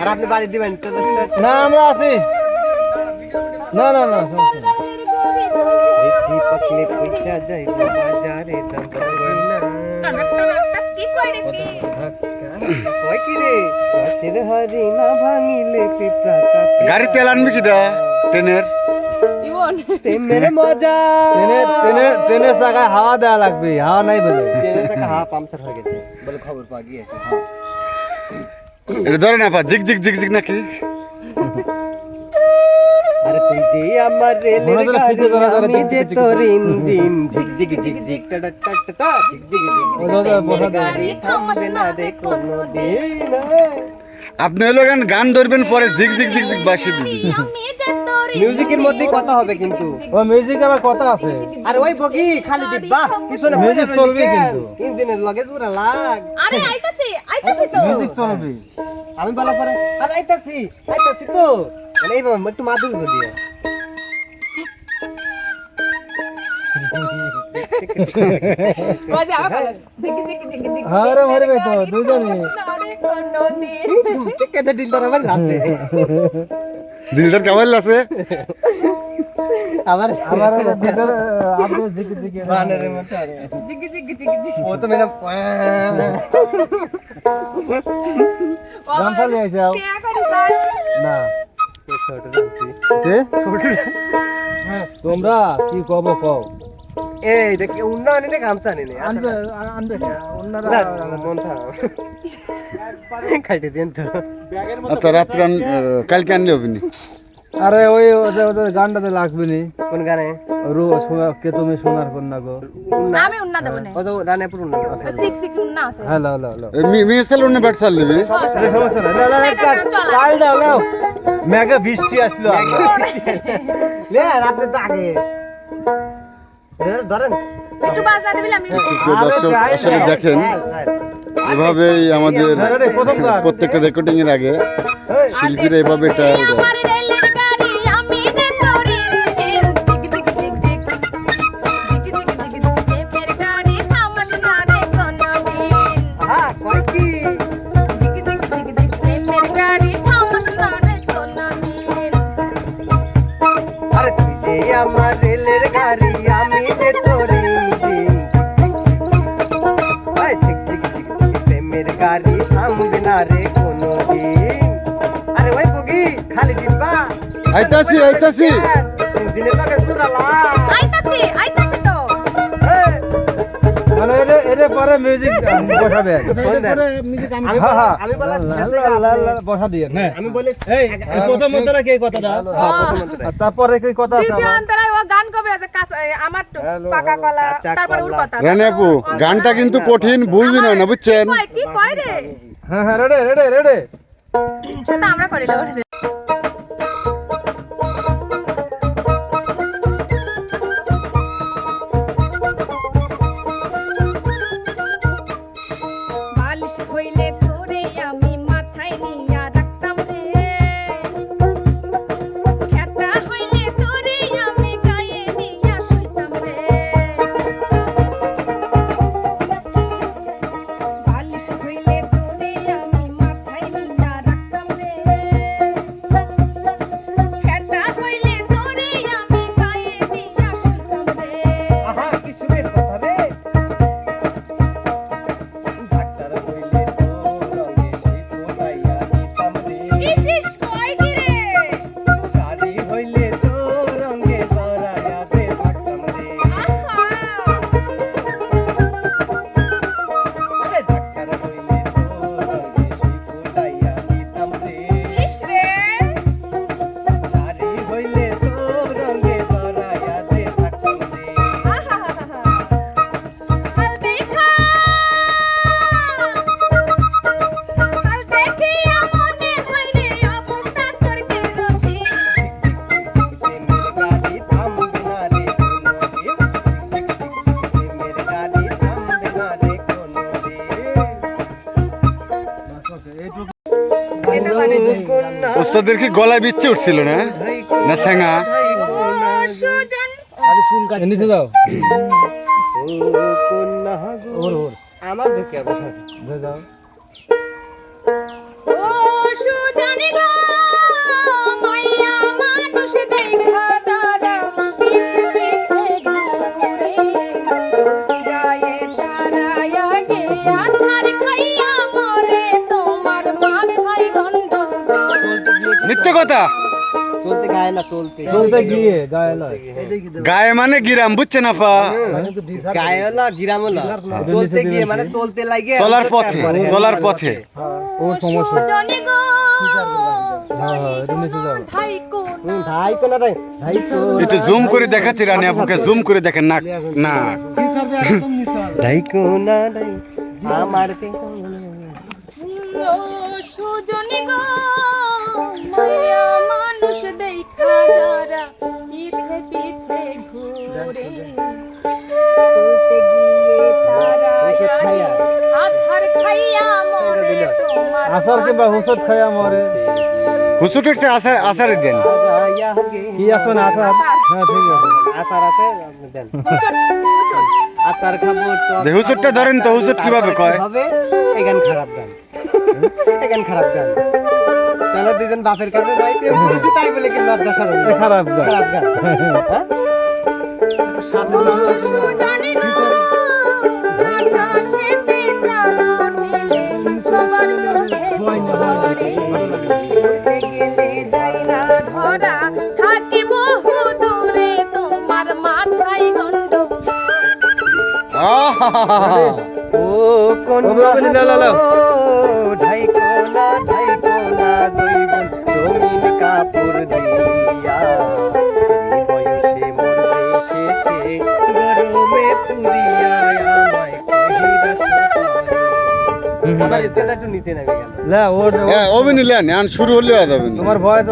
আর আপনি বাড়ি দিবেন না আমরা আছি। না না না গাড়ি তেল আনবি কিটা ট্রেনের? ইমন প্রেমের মজা ট্রেনে ট্রেনে ট্রেনের চাকায় হাওয়া দেওয়া লাগবে হাওয়া নাই বলে ট্রেনের চাকা হাওয়া পাংচার হয়ে গেছে বলে খবর পাওয়া গিয়েছে এটা ধরে না পা ঝিক ঝিক ঝিক ঝিক নাকি আরে তুই যে আমার রেলের গাড়ি আমি যে তোর ইঞ্জিন ঝিকঝিক ঝিকঝিক টাটা টাটা টা ওই ধরো, ধরো, বসা ঝিকঝিক দাও। গাড়ি থামবে না রে কোনোদিন আপনি হলো গান ধরবেন পরে ঝিক ঝিক ঝিক ঝিক বাসি দিবি আমি যে তোর মিউজিকের মধ্যে কথা হবে কিন্তু। ও মিউজিক আবার কথা আছে। আর ওই বগি খালি দিব্বা পিছনে মিউজিক চলবে কিন্তু। ইঞ্জিনের লগে জোড়া লাগ। আরে আইতাছি আইতাছি তো। মিউজিক চলবে। আমি বলা পরে আর আইতাছি আইতাছি তো। মানে এইভাবে একটু মাদুর যদি मज़ा आवा जिक जिक जिक जिक अरे मर गए तो দুজনে কে কে দিলদার আবার লাসে দিলদার কেমন লাসে আবার আবার দিলদার আপনি জিক জিক বানর মত আরে জিক জিক জিক জিক ও তো মেরা গামছা নিয়ে যাও না ছোট তোমরা কি কব কও এই দেখি উন্নয়ন নে গামছা নে আনবে আনবে অন্যরা মন থা খাইতে দেন তো। আচ্ছা রাত্রে আন- কালকে আনলে হবে নি? আরে ওই ওদের ওদের গানটাতে লাগবে নি? কোন গানে? রু শোনা- কে তুমি সোনার কন্যা গো? আমি উন্না দেব না। ও তো রানেপুর উন্নয়ন সিক সিক উন্না আছে। হ্যালো হ্যালো হ্যালো মি- মেয়ে ছেলে অন্য ব্যাট চাল নিবি সমস্যা না না না কাল দাও নাও মেঘে বৃষ্টি আসলো। লে আপনি তো আগে। আসলে দেখেন এভাবেই আমাদের হ্যাঁ। প্রত্যেকটা রেকর্ডিং এর আগে শিল্পীরা এভাবে এটা আমার রেলের গাড়ি দিবে তোরে প্রেমের গাড়ি থামবে না রে কোনো দিন আরে ওই বগি খালি ডিব্বা আইতাছি আইতাছি। দিনে তাকে চুরালা আইতাছি আইতাছি তো। হ্যাঁ। মানে এর এর পরে মিউজিক বসাবে। আমি আমি বলা বসা দিয়ে। আমি বলি এই প্রথম মন্ত্রটা কি কথাটা? হ্যাঁ প্রথম মন্ত্রটা। তারপরে কি কথা আছে গান কবে আছে? আমার গানটা কিন্তু কঠিন বুঝবি না বুঝছেন? কি কয় রে? হ্যাঁ হ্যাঁ রে রে রে রে সেটা আমরা করিলাম ওস্তাদের কি গলায় বিচ্ছে উঠছিল না? না স্যাঙা? নিচে যাও। আমার মিথ্যে কথা? চলতে গায়ে না চলতে। চলতে গিয়ে গায়ে লয় গায়ে মানে গিরাম বুঝছেন আপা? গায়ে হলো গিরাম হলো চলতে গিয়ে মানে চলতে লাগে চলার পথে চলার পথে। ও সমস্যা। একটু জুম করে দেখাচ্ছি রানী আপুকে জুম করে দেখেন না না আমার কে ও সুজনি গো মায়া মানুষ দেখা যারা পিছে পিছে ঘুরে। চলতে গিয়ে তারা আছাড় খাইয়া মরে তোমার আসার কিংবা হুসত খাইয়া মরে। হুসুট উঠছে আসার আসারে দেন। কি আছে না হ্যাঁ ঠিক আছে। আচার আছে দেন। আচার খাব টক যে ধরেন তো, হুজুর কীভাবে কয়? হবে? এই গান খারাপ গান এই গান খারাপ গান? চলো দুজন বাপের কাছে যাই প্রেম করেছি তাই বলে কি লজ্জা সরম খারাপ গান। খারাপ গান। হ্যাঁ? সুজনি গো কাপড় দিয়া বয়সে মরবে শেষে গরমে পুরিয়া আমায় কহিরা সোপারি। আমার স্কেলটা একটু নিচে নেমে গেল। লে ওর হ্যাঁ অভিনীলেন এখন শুরু হলেও যাবে তোমার ভয়েস